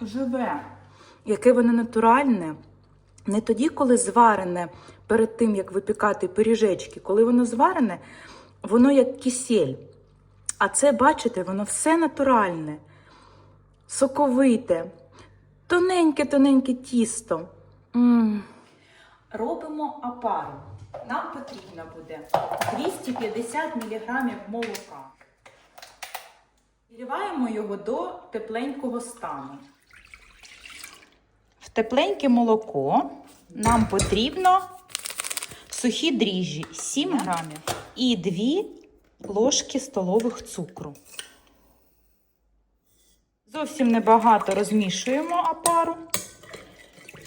живе, яке воно натуральне. Не тоді, коли зварене перед тим, як випікати пиріжечки. Коли воно зварене, воно як кисель. А це, бачите, воно все натуральне, соковите, тоненьке-тоненьке тісто. м Робимо опару. Нам потрібно буде 250 мг молока. Підливаємо його до тепленького стану. Тепленьке молоко нам потрібно сухі дріжджі 7 грамів і 2 ложки столових цукру. Зовсім небагато розмішуємо опару,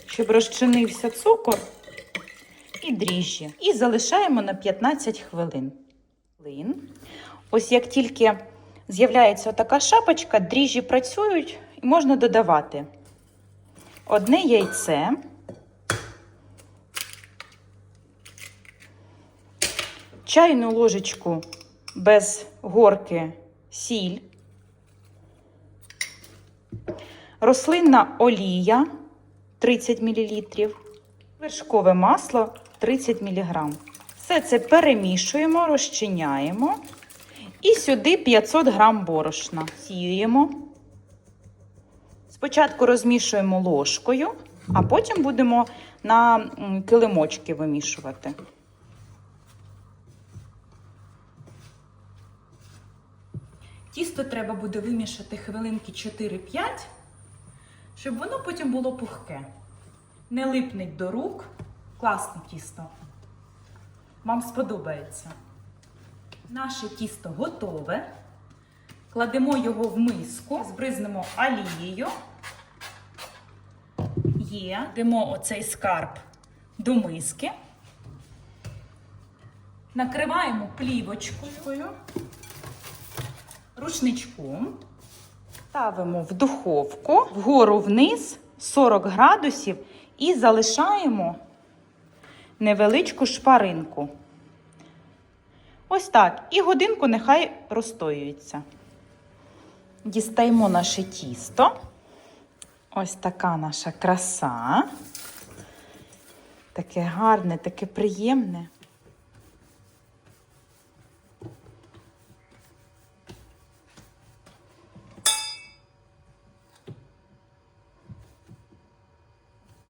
щоб розчинився цукор і дріжджі. І залишаємо на 15 хвилин. Хвилин. Ось як тільки з'являється така шапочка, дріжджі працюють і можна додавати одне яйце, чайну ложечку без горки сіль, рослинна олія 30 мл, вершкове масло 30 мг. Все це перемішуємо, розчиняємо. І сюди 500 грам борошна. Сіємо. Спочатку розмішуємо ложкою, а потім будемо на килимочки вимішувати. Тісто треба буде вимішати хвилинки 4-5, щоб воно потім було пухке. Не липнеть до рук. Класне тісто. Вам сподобається. Наше тісто готове. Кладемо його в миску, збризнемо олією. Є. Дамо оцей скарб до миски. Накриваємо плівочкою, рушничком. Ставимо в духовку вгору вниз 40 градусів і залишаємо невеличку шпаринку. Ось так. І годинку нехай розстоюється. Дістаємо наше тісто. Ось така наша краса. Таке гарне, таке приємне.